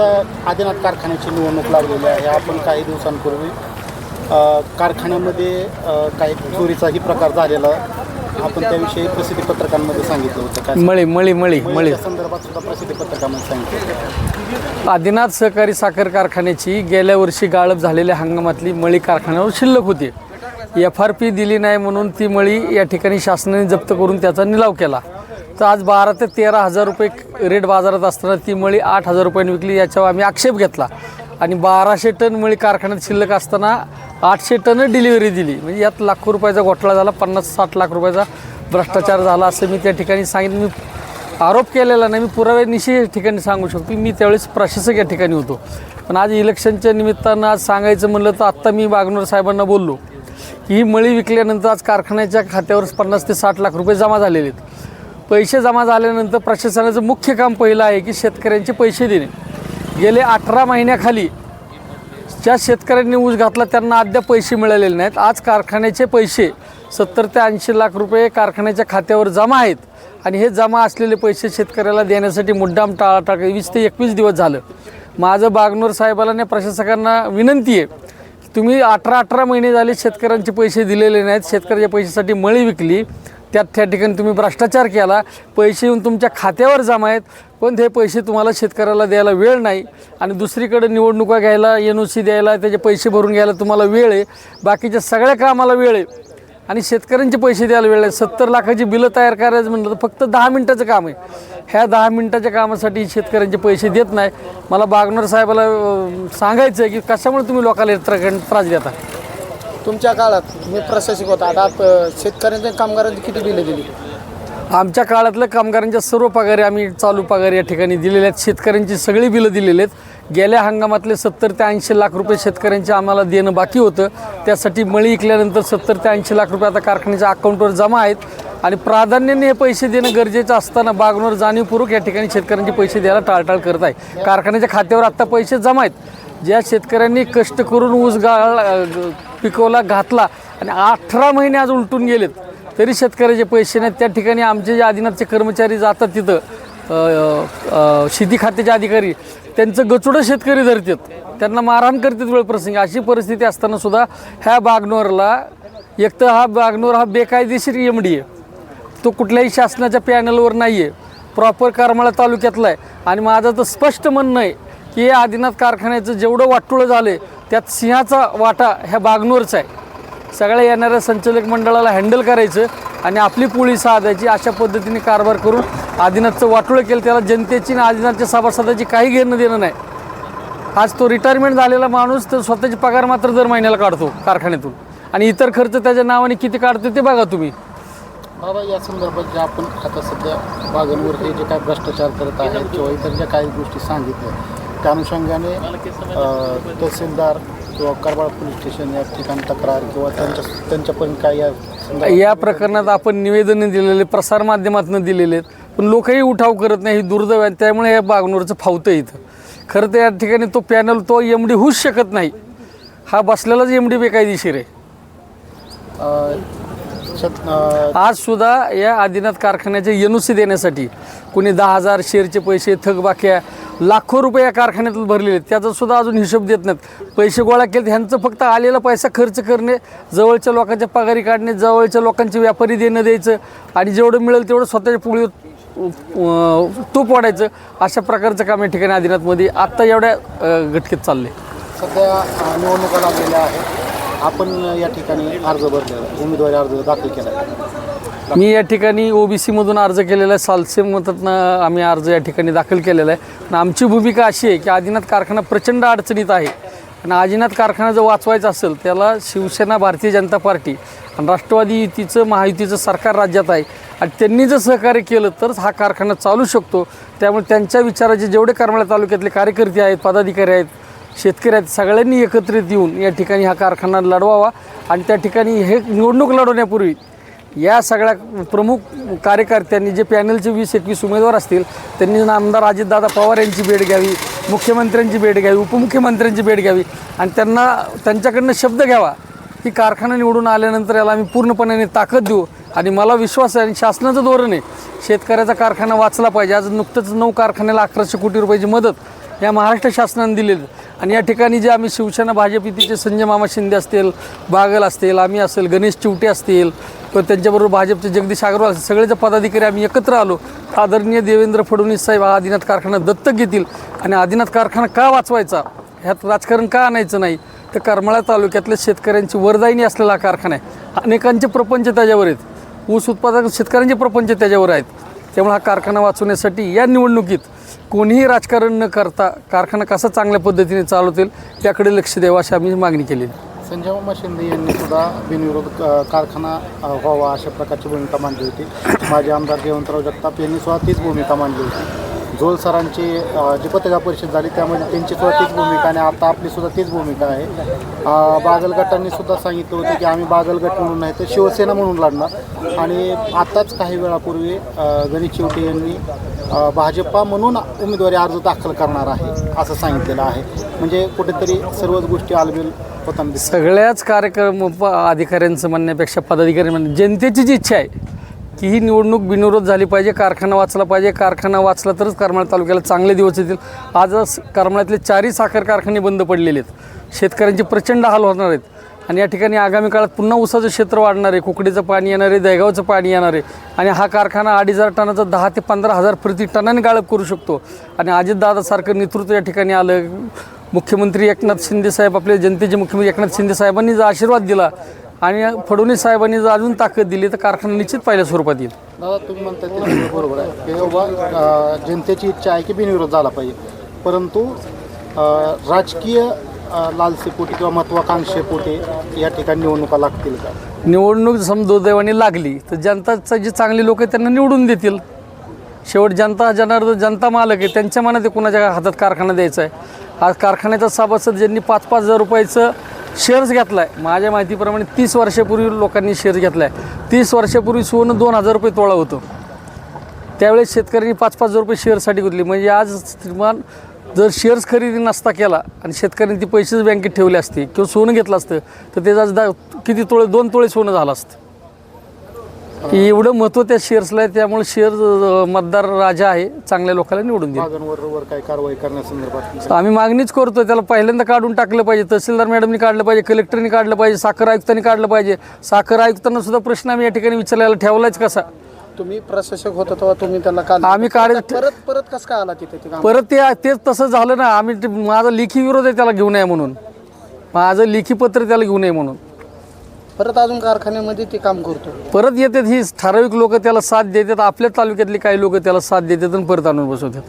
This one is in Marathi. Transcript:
आदिनाथ कारखान्याची निवडणूक लागलेली आहे. आपण काही दिवसांपूर्वी कारखान्यामध्ये काही चोरीचाही प्रकार झालेला. आपण त्याविषयी प्रसिद्धी पत्रकांमध्ये सांगितलं होतं. काय मळी मळी मळी मळी. त्या संदर्भात सुद्धा प्रसिद्धी पत्रकामध्ये सांगितलं आदिनाथ सहकारी साखर कारखान्याची गेल्या वर्षी गाळप झालेल्या हंगामातली मळी कारखान्यावर शिल्लक होती. एफ आर पी दिली नाही म्हणून ती मळी या ठिकाणी शासनाने जप्त करून त्याचा निलाव केला. तर आज बारा ते तेरा हजार रुपये रेट बाजारात असताना ती मळी आठ हजार रुपयांनी विकली याच्यावर आम्ही आक्षेप घेतला. आणि बाराशे टन मळी कारखान्यात शिल्लक असताना आठशे टन डिलिव्हरी दिली. म्हणजे यात लाखो रुपयाचा घोटाळा झाला पन्नास साठ लाख रुपयाचा भ्रष्टाचार झाला असं मी त्या ठिकाणी सांगितलं. मी आरोप केलेला नाही मी पुराव्यानिशी या ठिकाणी सांगू शकतो. मी त्यावेळेस प्रशासक या ठिकाणी होतो. पण आज इलेक्शनच्या निमित्तानं आज सांगायचं म्हणलं तर आत्ता मी वागणूर साहेबांना बोललो की ही मळी विकल्यानंतर आज कारखान्याच्या खात्यावर पन्नास ते साठ लाख रुपये जमा झालेले आहेत. पैसे जमा झाल्यानंतर प्रशासनाचं मुख्य काम पहिलं आहे की शेतकऱ्यांचे पैसे देणे. गेले अठरा महिन्याखाली ज्या शेतकऱ्यांनी ऊस घातला त्यांना अद्याप पैसे मिळालेले नाहीत. आज कारखान्याचे पैसे सत्तर ते ऐंशी लाख रुपये कारखान्याच्या खात्यावर जमा आहेत आणि हे जमा असलेले पैसे शेतकऱ्याला देण्यासाठी मुद्दाम टाळाटाळ वीस ते एकवीस दिवस झालं. माझं बागनोर साहेबाला आणि प्रशासकांना विनंती आहे तुम्ही अठरा अठरा महिने झाले शेतकऱ्यांचे पैसे दिलेले नाहीत. शेतकऱ्याच्या पैशासाठी मळी विकली. त्यात त्या ठिकाणी तुम्ही भ्रष्टाचार केला पैसे येऊन तुमच्या खात्यावर जमा आहेत पण ते पैसे तुम्हाला शेतकऱ्याला द्यायला वेळ नाही आणि दुसरीकडे निवडणुका घ्यायला एन ओ सी द्यायला त्याचे पैसे भरून घ्यायला तुम्हाला वेळ आहे. बाकीच्या सगळ्या कामाला वेळ आहे. आणि शेतकऱ्यांचे पैसे द्यायला वेळ आहे. सत्तर लाखाची बिलं तयार करायचं म्हणलं तर फक्त दहा मिनटाचं काम आहे. ह्या दहा मिनटाच्या कामासाठी शेतकऱ्यांचे पैसे देत नाही. मला बागनर साहेबाला सांगायचं आहे की कशामुळे तुम्ही लोकांना त्रास देता? तुमच्या काळात मी प्रशासक होता. आता आप- शेतकऱ्यांच्या कामगारांची किती बिलं दिली? आमच्या काळातल्या कामगारांच्या सर्व पगारी आम्ही चालू पगार या ठिकाणी दिलेले आहेत. शेतकऱ्यांची सगळी बिलं दिलेली आहेत. गेल्या हंगामातले सत्तर ते ऐंशी लाख रुपये शेतकऱ्यांचे आम्हाला देणं बाकी होतं. त्यासाठी मळी इकल्यानंतर सत्तर ते ऐंशी लाख रुपये आता कारखान्याच्या अकाउंटवर जमा आहेत. आणि प्राधान्याने हे पैसे देणं गरजेचं असताना बागणवर जाणीवपूर्वक या ठिकाणी शेतकऱ्यांचे पैसे द्यायला टाळटाळ करत आहे. कारखान्याच्या खात्यावर आत्ता पैसे जमा आहेत. ज्या शेतकऱ्यांनी कष्ट करून ऊस गाळ पिकवला घातला आणि अठरा महिने आज उलटून गेलेत तरी शेतकऱ्याचे पैसे नाहीत. त्या ठिकाणी आमचे जे आदिनाथचे कर्मचारी जातात तिथं शेती खात्याचे अधिकारी त्यांचं गचुडं शेतकरी धरतात. त्यांना मारहाण करतात वेळप्रसंगी. अशी परिस्थिती असताना सुद्धा ह्या बागनोरला एक तर हा बागनोर हा बेकायदेशीर एम डी आहे तो कुठल्याही शासनाच्या पॅनलवर नाही आहे प्रॉपर करमाळा तालुक्यातला आहे. आणि माझं तर स्पष्ट म्हणणं आहे की आदिनाथ कारखान्याचं जेवढं वाटोळं झालं आहे त्यात सिंहाचा वाटा ह्या बागनूरचा आहे. सगळ्या येणाऱ्या संचालक मंडळाला हँडल करायचं आणि आपली पोळी साधायची अशा पद्धतीने कारभार करून आदिनाथचं वाटोळं केलं. त्याला जनतेची आणि आदिनाथच्या सभासदाची काही घेणं देणं नाही. आज तो रिटायरमेंट झालेला माणूस तर स्वतःची पगार मात्र दर महिन्याला काढतो कारखान्यातून. आणि इतर खर्च त्याच्या नावाने किती काढतो ते बघा तुम्ही. बाबा या संदर्भात जे आपण आता सध्या बागांवर हे जे काय भ्रष्टाचार करत आहेत किंवा इतर ज्या काही गोष्टी सांगितल्या त्या अनुषंगाने अ, तहसीलदार किंवा करबाळ पोलीस स्टेशन या ठिकाणी तक्रार किंवा त्यांच्या त्यांच्यापर्यंत काय या प्रकरणात आपण निवेदनं दिलेले प्रसारमाध्यमातून दिलेले आहेत. पण लोकही उठाव करत नाही ही दुर्दैव आहे. त्यामुळे या बागनूरचं फावतं इथं. खरं तर या ठिकाणी तो पॅनल तो एम डी होऊच शकत नाही. हा बसलेलाच एम डी बेकायदेशीर आहे. आज सुद्धा या आदिनाथ कारखान्याचे एनओसी देण्यासाठी कुणी दहा हजार शेअरचे पैसे थकबाक्या लाखो रुपये या भरलेले आहेत. त्याचा सुद्धा अजून हिशोब देत नाहीत. पैसे गोळा केले ह्यांचं फक्त आलेला पैसा खर्च करणे जवळच्या लोकांच्या पगारी काढणे जवळच्या लोकांचे व्यापारी देणं द्यायचं आणि जेवढं मिळेल तेवढं स्वतःच्या पुढे तूप वाढायचं. अशा प्रकारचं काम या ठिकाणी आदिनाथमध्ये आत्ता एवढ्या घटकेत चालले सध्या निवडणुका लागलेल्या आहेत. आपण या ठिकाणी अर्ज भरलेला उमेदवारी अर्ज दाखल केला. मी या ठिकाणी ओबीसीमधून अर्ज केलेला आहे. सालसेमधनं आम्ही अर्ज या ठिकाणी दाखल केलेला आहे. आणि आमची भूमिका अशी आहे की आदिनाथ कारखाना प्रचंड अडचणीत आहे. आणि आदिनाथ कारखाना जर वाचवायचा असेल त्याला शिवसेना भारतीय जनता पार्टी आणि राष्ट्रवादी युतीचं महायुतीचं सरकार राज्यात आहे. आणि त्यांनी जर सहकार्य केलं तरच हा कारखाना चालू शकतो. त्यामुळे त्यांच्या विचाराचे जेवढे करमाळा तालुक्यातले कार्यकर्ते आहेत पदाधिकारी आहेत शेतकरी आहेत सगळ्यांनी एकत्रित येऊन या ठिकाणी हा कारखाना लढवावा. आणि त्या ठिकाणी हे निवडणूक लढवण्यापूर्वी या सगळ्या प्रमुख कार्यकर्त्यांनी जे पॅनलचे वीस एकवीस उमेदवार असतील त्यांनी आमदार अजितदादा पवार यांची भेट घ्यावी मुख्यमंत्र्यांची भेट घ्यावी उपमुख्यमंत्र्यांची भेट घ्यावी आणि त्यांना त्यांच्याकडनं शब्द घ्यावा की कारखाना निवडून आल्यानंतर याला आम्ही पूर्णपणे ताकद देऊ. आणि मला विश्वास आहे आणि शासनाचं धोरण आहे शेतकऱ्याचा कारखाना वाचला पाहिजे. आज नुकतंच नऊ कारखान्याला अकराशे कोटी रुपयाची मदत या महाराष्ट्र शासनाने दिलेली आणि या ठिकाणी जे आम्ही शिवसेना भाजप युतीचे संजय मामा शिंदे असतील बागल असतील आम्ही असेल गणेश चिवटे असतील किंवा त्यांच्याबरोबर भाजपचे जगदीश अग्रवाल असतील सगळे जे पदाधिकारी आम्ही एकत्र आलो तर आदरणीय देवेंद्र फडणवीस साहेब हा आदिनाथ कारखाना दत्तक घेतील. आणि आदिनाथ कारखाना का वाचवायचा? ह्यात राजकारण का आणायचं नाही? तर करमाळा तालुक्यातल्या शेतकऱ्यांची वरदायिनी असलेला हा कारखाना आहे. अनेकांचे प्रपंच त्याच्यावर आहेत. ऊस उत्पादक शेतकऱ्यांचे प्रपंच त्याच्यावर आहेत. त्यामुळे हा कारखाना वाचवण्यासाठी या निवडणुकीत कोणीही राजकारण न करता कारखाना कसा चांगल्या पद्धतीने चालवतील याकडे लक्ष द्यावं अशी आम्ही मागणी केलेली संजय मामा शिंदे यांनी सुद्धा बिनविरोध कारखाना व्हावा अशा प्रकारची भूमिका मांडली होती. माजी आमदार जयवंतराव जगताप यांनी सुद्धा तीच भूमिका मांडली होती. झोल सरांची जी पत्रकार परिषद झाली त्यामध्ये त्यांची सुद्धा तीच भूमिका आणि आता आपली सुद्धा तीच भूमिका आहे. बागलगटांनी सुद्धा सांगितलं होतं की आम्ही बागलगट म्हणून नाही तर शिवसेना म्हणून लढणार. आणि आताच काही वेळापूर्वी गणेश चिवटे यांनी भाजपा म्हणून उमेदवारी अर्ज दाखल करणार आहे असं सांगितलेलं आहे. म्हणजे कुठेतरी सर्वच गोष्टी आलबेल होताना सगळ्याच कार्यक्रम प- अधिकाऱ्यांचं म्हणण्यापेक्षा पदाधिकारी म्हणणे जनतेची जी इच्छा आहे. की ही निवडणूक बिनविरोध झाली पाहिजे कारखाना वाचला पाहिजे. कारखाना वाचला तरच करमाळा तालुक्याला चांगले दिवस येतील. आज करमाळ्यातले चारही साखर कारखाने बंद पडलेले आहेत. शेतकऱ्यांचे प्रचंड हाल होणार आहेत. आणि या ठिकाणी आगामी काळात पुन्हा ऊसाचं क्षेत्र वाढणार आहे. कुकडीचं पाणी येणार आहे दहगावचं पाणी येणार आहे. आणि हा कारखाना अडीच हजार टनाचा दहा ते पंधरा हजार प्रति टनाने गाळप करू शकतो. आणि अजितदादासारखं नेतृत्व या ठिकाणी आलं. मुख्यमंत्री एकनाथ शिंदे साहेब आपले जनतेचे मुख्यमंत्री एकनाथ शिंदे साहेबांनी जर आशीर्वाद दिला आणि फडणवीस साहेबांनी जर अजून ताकद दिली तर कारखाना निश्चित पहिल्या स्वरूपात येईल. दादा तुम्ही म्हणताय ते सगळं बरोबर आहे. की बाबा जनतेची इच्छा आहे की बिनविरोध झाला पाहिजे. परंतु राजकीय लालसेपोटी किंवा महत्वाकांक्षेपोटी या ठिकाणी निवडणुका लागतील का? निवडणूक सम दुर्दैवाने लागली तर जनताचं जे चांगली लोक आहेत त्यांना निवडून देतील. शेवट जनता जनार्दन जनता मालक आहे. त्यांच्या मनात कुणाच्या हातात कारखाना द्यायचा आहे? आज कारखान्याचा सभासद ज्यांनी पाच पाच हजार रुपयाचं शेअर्स घेतला आहे माझ्या माहितीप्रमाणे तीस वर्षापूर्वी लोकांनी शेअर्स घेतला आहे तीस वर्षापूर्वी सोनं दोन हजार रुपये तोळा होतं. त्यावेळेस शेतकऱ्यांनी पाच पाच हजार रुपये शेअरसाठी घेतले म्हणजे आज श्रीमान जर शेअर्स खरेदी नसता केला आणि शेतकऱ्यांनी ती पैसेच बँकेत ठेवले असते किंवा सोनं घेतलं असतं तर त्याचं आज दा किती तोळे दोन तोळे सोनं झालं असतं. की एवढं महत्त्व त्या शेअर्सला आहे त्यामुळे शेअर मतदार राजा आहे चांगल्या लोकांना निवडून काही कारवाई करण्यासंदर्भात आम्ही मागणीच करतो त्याला पहिल्यांदा काढून टाकलं पाहिजे तहसीलदार मॅडमनी काढलं पाहिजे कलेक्टरनी काढलं पाहिजे साखर आयुक्तांनी काढलं पाहिजे. साखर आयुक्तांना सुद्धा प्रश्न आम्ही या ठिकाणी विचारायला ठेवलाच कसा? तुम्ही प्रशासक होता तेव्हा तुम्ही त्यांना आम्ही काढ परत परत कसं काय आला तिथे परत ते तेच तसं झालं ना आम्ही माझा लेखी विरोध आहे त्याला घेऊ नये म्हणून. माझं लेखी पत्र त्याला घेऊ नये म्हणून. परत अजून कारखान्यामध्ये ते काम करतो. परत येतात ही ठराविक लोक त्याला साथ देतात. आपल्या तालुक्यातले काही लोक त्याला साथ देतात आणि परत आणून बसवतात.